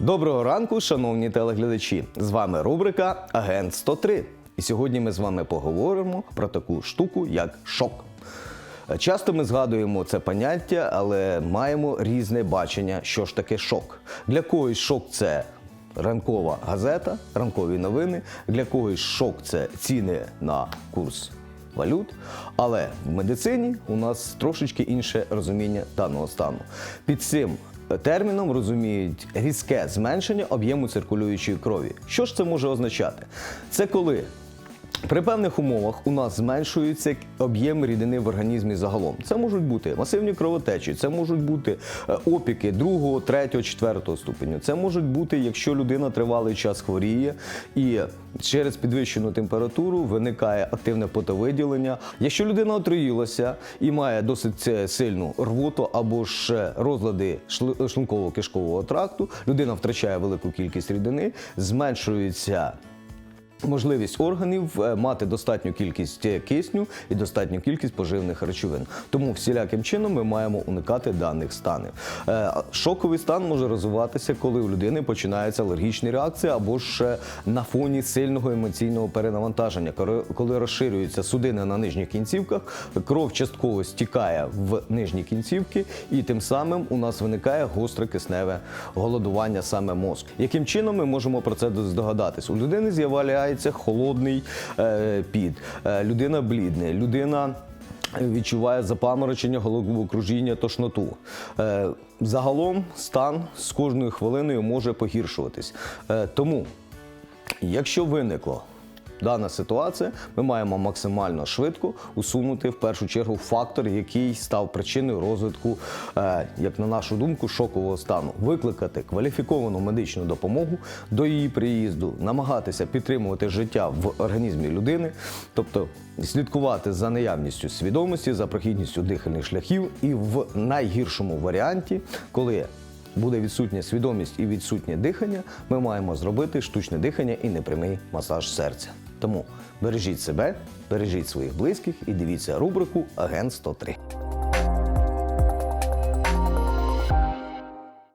Доброго ранку, шановні телеглядачі! З вами рубрика Агент 103. І сьогодні ми з вами поговоримо про таку штуку, як шок. Часто ми згадуємо це поняття, але маємо різне бачення, що ж таке шок. Для когось шок це ранкова газета, ранкові новини, для когось шок це ціни на курс валют. Але в медицині у нас трошечки інше розуміння даного стану. Під цим терміном розуміють різке зменшення об'єму циркулюючої крові. Що ж це може означати? Це коли при певних умовах у нас зменшується об'єм рідини в організмі загалом. Це можуть бути масивні кровотечі, це можуть бути е, опіки другого, третього, четвертого ступеню. Це можуть бути, якщо людина тривалий час хворіє і через підвищену температуру виникає активне потовиділення. Якщо людина отруїлася і має досить е, сильну рвоту або ж е, розлади шлунково-кишкового тракту, людина втрачає велику кількість рідини, зменшується можливість органів е, мати достатню кількість е, кисню і достатню кількість поживних речовин. Тому всіляким чином ми маємо уникати даних станів. Е, Шоковий стан може розвиватися, коли у людини починаються алергічні реакції або ж на фоні сильного емоційного перенавантаження, коли- розширюються судини на нижніх кінцівках, кров частково стікає в нижні кінцівки, і тим самим у нас виникає гостре кисневе голодування саме мозку. Яким чином ми можемо про це здогадатись? У людини з'являється холодний е, під, е, людина блідне, людина. Відчуває запаморочення, головокружіння, тошноту. Е, загалом стан з кожною хвилиною може погіршуватись. Е, тому Якщо виникла дана ситуація, ми маємо максимально швидко усунути в першу чергу фактор, який став причиною розвитку, е, як на нашу думку, шокового стану. Викликати кваліфіковану медичну допомогу до її приїзду, намагатися підтримувати життя в організмі людини, тобто слідкувати за наявністю свідомості, за прохідністю дихальних шляхів, і в найгіршому варіанті, коли буде відсутня свідомість і відсутнє дихання, ми маємо зробити штучне дихання і непрямий масаж серця. Тому бережіть себе, бережіть своїх близьких і дивіться рубрику Агент 103.